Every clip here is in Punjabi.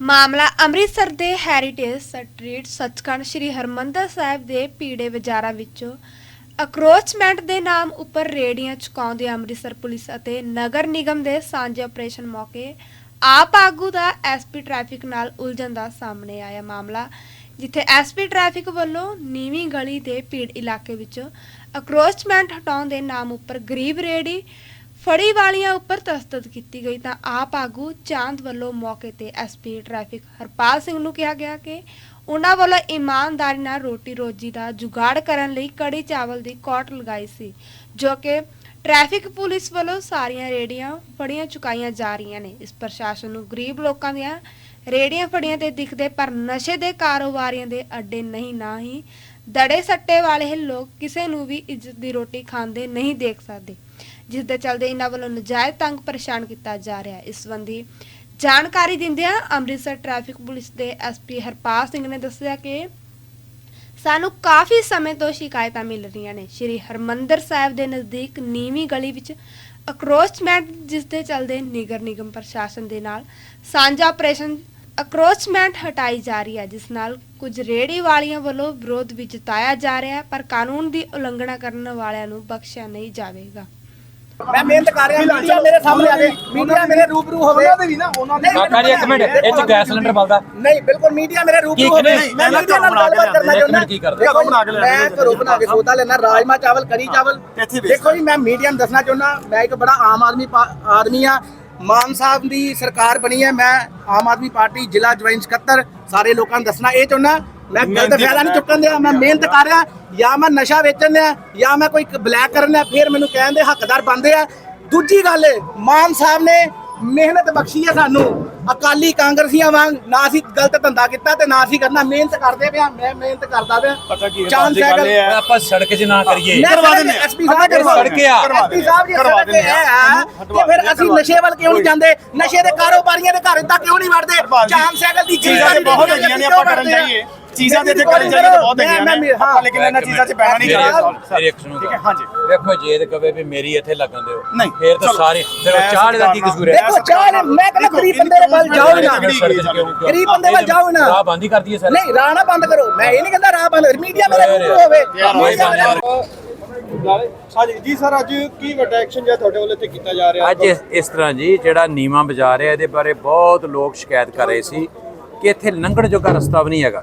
ਮਾਮਲਾ ਅੰਮ੍ਰਿਤਸਰ ਦੇ ਹੈਰੀਟੇਜ ਸਟਰੀਟ ਸੱਚਖੰਡ ਸ੍ਰੀ ਹਰਮੰਦਰ ਸਾਹਿਬ ਦੇ ਪੀੜੇ ਬਾਜ਼ਾਰਾਂ ਵਿੱਚੋਂ ਅਕਰੋਚਮੈਂਟ ਦੇ ਨਾਮ ਉੱਪਰ ਰੇੜੀਆਂ ਚੁਕਾਉਂਦੇ ਅੰਮ੍ਰਿਤਸਰ ਪੁਲਿਸ ਅਤੇ ਨਗਰ ਨਿਗਮ ਦੇ ਸਾਂਝੇ ਆਪਰੇਸ਼ਨ ਮੌਕੇ ਆਪ ਆਗੂ ਦਾ ਐਸਪੀ ਟ੍ਰੈਫਿਕ ਨਾਲ ਉਲਝਣ ਦਾ ਸਾਹਮਣੇ ਆਇਆ ਮਾਮਲਾ, ਜਿੱਥੇ ਐਸਪੀ ਟ੍ਰੈਫਿਕ ਵੱਲੋਂ ਨੀਵੀਂ ਗਲੀ ਦੇ ਪੀੜ ਇਲਾਕੇ ਵਿੱਚ ਅਕਰੋਚਮੈਂਟ ਹਟਾਉਣ ਦੇ ਨਾਮ ਉੱਪਰ ਗਰੀਬ ਰੇੜੀ ਫੜੀ ਵਾਲੀਆਂ ਉੱਪਰ ਤਸਦਦ ਕੀਤੀ ਗਈ ਤਾਂ ਆਪ ਆਗੂ ਚਾਂਦ ਵੱਲੋਂ ਮੌਕੇ ਤੇ ਐਸਪੀ ਟ੍ਰੈਫਿਕ ਹਰਪਾਲ ਸਿੰਘ ਨੂੰ ਕਿਹਾ ਗਿਆ ਕਿ ਉਹਨਾਂ ਵੱਲੋਂ ਇਮਾਨਦਾਰੀ ਨਾਲ ਰੋਟੀ ਰੋਜੀ ਦਾ ਜੁਗਾੜ ਕਰਨ ਲਈ ਕੜੀ ਚਾਵਲ ਦੀ ਕੋਟ ਲਗਾਈ ਸੀ, ਜੋ ਕਿ ਟ੍ਰੈਫਿਕ ਪੁਲਿਸ ਵੱਲੋਂ ਸਾਰੀਆਂ ਰੇੜੀਆਂ ਫੜੀਆਂ ਚੁਕਾਈਆਂ ਜਾ ਰਹੀਆਂ ਨੇ। ਇਸ ਪ੍ਰਸ਼ਾਸਨ ਨੂੰ ਗਰੀਬ ਲੋਕਾਂ ਦੀਆਂ ਰੇੜੀਆਂ ਫੜੀਆਂ ਤੇ ਦਿਖਦੇ ਪਰ ਨਸ਼ੇ ਦੇ ਕਾਰੋਬਾਰੀਆਂ ਦੇ ਅੱਡੇ ਨਹੀਂ, ਨਾ ਹੀ ਦੜੇ ਸੱਟੇ ਵਾਲੇ ਲੋਕ ਕਿਸੇ ਨੂੰ ਵੀ ਇੱਜ਼ਤ ਦੀ ਰੋਟੀ ਖਾਂਦੇ ਨਹੀਂ ਦੇਖ ਸਕਦੇ। ਜਿਸ ਦੇ ਚਲਦੇ ਇਹਨਾਂ ਵੱਲੋਂ ਨਜਾਇਜ਼ ਤੰਗ ਪਰੇਸ਼ਾਨ ਕੀਤਾ ਜਾ ਰਿਹਾ ਹੈ। ਇਸ ਸੰਬੰਧੀ ਜਾਣਕਾਰੀ ਦਿੰਦਿਆਂ ਅੰਮ੍ਰਿਤਸਰ ਟ੍ਰੈਫਿਕ ਪੁਲਿਸ ਦੇ ਐਸਪੀ ਹਰਪਾਲ ਸਿੰਘ ਨੇ ਦੱਸਿਆ ਕਿ ਸਾਨੂੰ ਕਾਫੀ ਸਮੇਂ ਤੋਂ ਸ਼ਿਕਾਇਤਾਂ ਮਿਲ ਰਹੀਆਂ ਨੇ। ਸ਼੍ਰੀ ਹਰਮੰਦਰ ਸਾਹਿਬ ਦੇ ਨਜ਼ਦੀਕ ਨੀਵੀਂ ਗਲੀ ਵਿੱਚ ਅਕਰੋਚਮੈਂਟ ਜਿਸ ਦੇ ਚਲਦੇ ਨਿਗਰ ਨਿਗਮ ਪ੍ਰਸ਼ਾਸਨ ਦੇ ਨਾਲ ਸਾਂਝਾ ਆਪਰੇਸ਼ਨ ਅਕਰੋਚਮੈਂਟ ਹਟਾਈ ਜਾ ਰਹੀ ਹੈ, ਜਿਸ ਨਾਲ ਕੁਝ ਰੇੜੀ ਵਾਲੀਆਂ ਵੱਲੋਂ ਵਿਰੋਧ ਵੀ ਜਤਾਇਆ ਜਾ ਰਿਹਾ ਹੈ, ਪਰ ਕਾਨੂੰਨ ਦੀ ਉਲੰਘਣਾ ਕਰਨ ਵਾਲਿਆਂ ਨੂੰ ਬਖਸ਼ਿਆ ਨਹੀਂ ਜਾਵੇਗਾ। ਮੈਂ ਮਿਹਨਤ ਕਰ ਰਿਹਾ ਮੀਡੀਆ ਮੇਰੇ ਸਾਹਮਣੇ ਆਵੇ ਮੀਡੀਆ ਮੇਰੇ ਰੂਬਰੂ ਹੋਵੇ। ਉਹਨਾਂ ਦੇ ਵੀ ਨਾ ਉਹਨਾਂ ਦੇ ਕਾਕਾ ਜੀ ਇੱਕ ਮਿੰਟ ਇਹ ਚ ਗੈਸ ਸਿਲੰਡਰ ਬਲਦਾ। ਨਹੀਂ ਬਿਲਕੁਲ ਮੀਡੀਆ ਮੇਰੇ ਰੂਬਰੂ ਹੋਵੇ। ਨਹੀਂ, ਮੈਂ ਮੀਡੀਆ ਨਾਲ ਬਣਾ ਕੇ ਗੱਲਬਾਤ ਕਰਨਾ ਚਾਹੁੰਦਾ। ਕੀ ਕਰਦੇ? ਦੇਖੋ ਬਣਾ ਕੇ ਲਿਆਂਦੇ ਮੈਂ ਘਰੋਂ ਬਣਾ ਕੇ ਸੌਦਾ ਲੈਣਾ ਰਾਜਮਾ ਚਾਵਲ ਕੜੀ ਚਾਵਲ। ਦੇਖੋ ਜੀ ਮੈਂ ਮੀਡੀਆ ਨੂੰ ਦੱਸਣਾ ਚਾਹੁੰਦਾ ਮੈਂ ਇੱਕ ਬੜਾ ਆਮ ਆਦਮੀ ਆਦਮੀ ਆ। ਮਾਨ ਸਾਹਿਬ ਦੀ ਸਰਕਾਰ ਬਣੀ ਹੈ ਮੈਂ ਆਮ ਆਦਮੀ ਪਾਰਟੀ ਜ਼ਿਲ੍ਹਾ ਜੁਆਇੰਟ ਸਕੱਤਰ ਸਾਰੇ ਲੋਕਾਂ ਨੂੰ ਦੱਸਣਾ ਇਹ ਚਾਹੁੰਦਾ ਮੈਂ ਗਲਤ ਫਾਇਦਾ ਨਹੀਂ ਚੁੱਕਣ ਦਿਆ ਮੈਂ ਮਿਹਨਤ ਕਰ ਰਿਹਾ ਜਾਂ ਮੈਂ ਨਸ਼ਾ ਵੇਚਣ ਦਿਆ ਜਾਂ ਮੈਂ ਕੋਈ ਬਲੈਕ ਕਰਨ ਦਿਆ ਫਿਰ ਮੈਨੂੰ ਕਹਿਣ ਦੇ ਹੱਕਦਾਰ ਬਣਦੇ ਆ। ਦੂਜੀ ਗੱਲ ਮਾਨ ਸਾਹਿਬ ਨੇ ਮਿਹਨਤ ਬਖਸ਼ੀ ਹੈ ਸਾਨੂੰ। ਅਕਾਲੀ ਕਾਂਗਰਸੀਆਂ ਵਾਂਗ ਨਾ ਅਸੀਂ ਗਲਤ ਧੰਦਾ ਕੀਤਾ ਤੇ ਨਾ ਅਸੀਂ ਕਰਨਾ ਮਿਹਨਤ ਕਰਦੇ ਪਿਆ ਮੈਂ ਮਿਹਨਤ ਕਰਦਾ ਪਿਆ। ਪਤਾ ਕੀ ਹੈ, ਚਾਂਦ ਬਾਤ ਦੀ ਗੱਲ ਇਹ ਹੈ। ਆਪਾਂ ਸੜਕ 'ਚ ਨਾ ਕਰੀਏ। ਕਰਵਾ ਦਿੰਦੇ ਆ। ਐਸਪੀ ਸਾਹਿਬ ਕਰਵਾ ਦਿੰਦੇ ਆ। ਐਸਪੀ ਸਾਹਿਬ ਜੀ ਕਰਵਾ ਸੜਕ ਤੇ ਦਿੰਦੇ ਆ। ਹੈ ਤੇ ਫਿਰ ਅਸੀਂ ਨਸ਼ੇ ਵੱਲ ਕਿਉਂ ਨਹੀਂ ਜਾਂਦੇ? ਨਸ਼ੇ ਦੇ ਕਾਰੋਬਾਰੀਆਂ ਦੇ ਘਰ ਤੱਕ ਕਿਉਂ ਨਹੀਂ ਵੜਦੇ? ਚਾਂਦ ਸਾਈਕਲ ਦੀ ਚੀਜ਼ਾਂ ਬਹੁਤ ਹੈਗੀਆਂ ਨੇ ਆਪਾਂ ਕਰਨ ਜਾਈਏ। ਚੀਜ਼ਾਂ ਤੇ ਜਾਈਏ ਤਾਂ ਬਹੁਤ ਹੈਗੀਆਂ ਨੇ। ਆਪਾਂ ਲੇਕਿਨ ਇਹਨਾਂ ਚੀਜ਼ਾਂ 'ਚ ਪੈਣਾ ਨਹੀਂ ਚਾਹੀਦਾ। ਮੇਰੀ ਇੱਕ ਸੁਣੋ ਠੀਕ ਹੈ ਹਾਂਜੀ। ਵੇਖੋ ਜੇ ਤੇ ਕਵੇ ਵੀ ਮੇਰੀ ਇੱਥੇ ਲੱਗਣ ਦਿਓ ਨਹੀਂ, ਫੇਰ ਤਾਂ। ਸਾਰੇ ਚਲੋ ਮੈਂ ਚਾਹ ਦਾ ਕੀ ਕਸੂਰ ਹੈ? ਦੇਖੋ ਚਾਹ ਮੈਂ ਕਹਿੰਦਾ ਗਰੀਬ ਬੰਦੇ ਦੇ ਵੱਲ ਜਾਓ ਨਾ ਗਰੀਬ ਬੰਦੇ ਵੱਲ ਜਾਓ ਨਾ। ਰਾਹ ਬੰਦ ਹੀ ਕਰ ਦਈਏ ਸਰ। ਨਹੀਂ ਰਾਹ ਨਾ ਬੰਦ ਕਰੋ। ਮੈਂ ਇਹ ਨਹੀਂ ਕਹਿੰਦਾ ਰਾਹ ਬੰਦ ਮੀਡੀਆ ਮੇਰੇ ਹੋਵੇ। ਜੀ ਸਰ ਅੱਜ ਕੀ ਵੱਡਾ ਐਕਸ਼ਨ ਜਿਹੜਾ ਤੁਹਾਡੇ ਵੱਲੋਂ ਇੱਥੇ ਕੀਤਾ ਜਾ ਰਿਹਾ? ਅੱਜ ਇਸ- ਇਸ ਤਰ੍ਹਾਂ ਜੀ ਜਿਹੜਾ ਨੀਮਾ ਬਾਜ਼ਾਰ ਹੈ ਇਹਦੇ ਬਾਰੇ ਬਹੁਤ ਲੋਕ ਸ਼ਿਕਾਇਤ ਕਰ ਰਹੇ ਸੀ ਕਿ ਇੱਥੇ ਲੰਘਣ ਜੋਗਾ ਰਸਤਾ ਵੀ ਨਹੀਂ ਹੈਗਾ।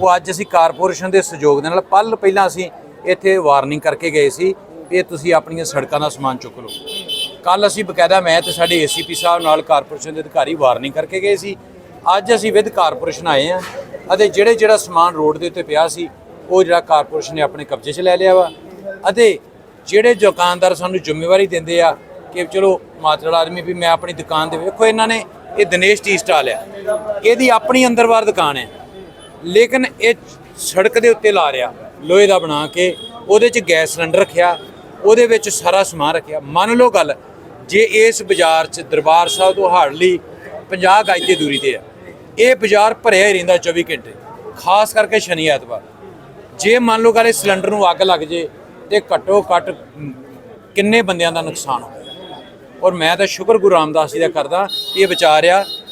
ਉਹ ਅੱਜ ਅਸੀਂ ਕਾਰਪੋਰੇਸ਼ਨ ਦੇ ਸਹਿਯੋਗ ਦੇ ਨਾਲ ਪਲ ਪਹਿਲਾਂ ਅਸੀਂ ਇੱਥੇ ਵਾਰਨਿੰਗ ਕਰਕੇ ਗਏ ਸੀ ਇਹ ਤੁਸੀਂ ਆਪਣੀਆਂ ਸੜਕਾਂ ਦਾ ਸਮਾਨ ਚੁੱਕ ਲਓ। ਕੱਲ ਅਸੀਂ ਬਕਾਇਦਾ ਮੈਂ ਤੇ ਸਾਡੇ ਏਸੀਪੀ ਸਾਹਿਬ ਨਾਲ ਕਾਰਪੋਰੇਸ਼ਨ ਦੇ ਅਧਿਕਾਰੀ ਵਾਰਨਿੰਗ ਕਰਕੇ ਗਏ ਸੀ। ਅੱਜ ਅਸੀਂ ਵਿਦ ਕਾਰਪੋਰੇਸ਼ਨ ਆਏ ਆ ਅਤੇ ਜਿਹੜੇ ਜਿਹੜਾ ਸਮਾਨ ਰੋਡ ਦੇ ਉੱਤੇ ਪਿਆ ਸੀ, ਉਹ ਜਿਹੜਾ ਕਾਰਪੋਰੇਸ਼ਨ ਨੇ ਆਪਣੇ ਕਬਜ਼ੇ 'ਚ ਲੈ ਲਿਆ ਵਾ ਅਤੇ ਜਿਹੜੇ ਦੁਕਾਨਦਾਰ ਸਾਨੂੰ ਜ਼ਿੰਮੇਵਾਰੀ ਦਿੰਦੇ ਆ ਕਿ ਚਲੋ ਮਾਤੜ ਆਦਮੀ ਵੀ ਮੈਂ ਆਪਣੀ ਦੁਕਾਨ ਦੇ ਵੇਖੋ, ਇਹਨਾਂ ਨੇ ਇਹ ਦਿਨੇਸ਼ ਟੀ ਸਟਾਲ ਆ। ਇਹਦੀ ਆਪਣੀ ਅੰਦਰਵਾਰ ਦੁਕਾਨ ਹੈ ਲੇਕਿਨ ਇਹ ਸੜਕ ਦੇ ਉੱਤੇ ਲਾ ਰਿਆ ਲੋਹੇ ਦਾ ਬਣਾ ਕੇ, ਉਹਦੇ 'ਚ ਗੈਸ ਸਿਲੰਡਰ ਰੱਖਿਆ, ਉਹਦੇ ਵਿੱਚ ਸਾਰਾ ਸਮਾਨ ਰੱਖਿਆ। ਮੰਨ ਲਓ ਗੱਲ, ਜੇ ਇਸ ਬਾਜ਼ਾਰ 'ਚ ਦਰਬਾਰ ਸਾਹਿਬ ਤੋਂ ਹਾਰਡਲੀ 50 ਗਜ ਦੀ ਦੂਰੀ ਤੇ ਆ, ਇਹ ਬਾਜ਼ਾਰ ਭਰਿਆ ਹੀ ਰਹਿੰਦਾ 24 ਘੰਟੇ, ਖਾਸ ਕਰਕੇ ਸ਼ਨੀ ਐਤਵਾਰ। ਜੇ ਮੰਨ ਲਓ ਗੱਲ, ਇਹ ਸਿਲੰਡਰ ਨੂੰ ਅੱਗ ਲੱਗ ਜੇ, ਤੇ ਘੱਟੋ ਘੱਟ ਕਿੰਨੇ ਬੰਦਿਆਂ ਦਾ ਨੁਕਸਾਨ ਹੋਇਆ ਔਰ ਮੈਂ ਤਾਂ ਸ਼ੁਕਰ ਗੁਰੂ ਰਾਮਦਾਸ ਜੀ ਦਾ ਕਰਦਾ ਇਹ ਇਹ ਵਿਚਾਰਿਆ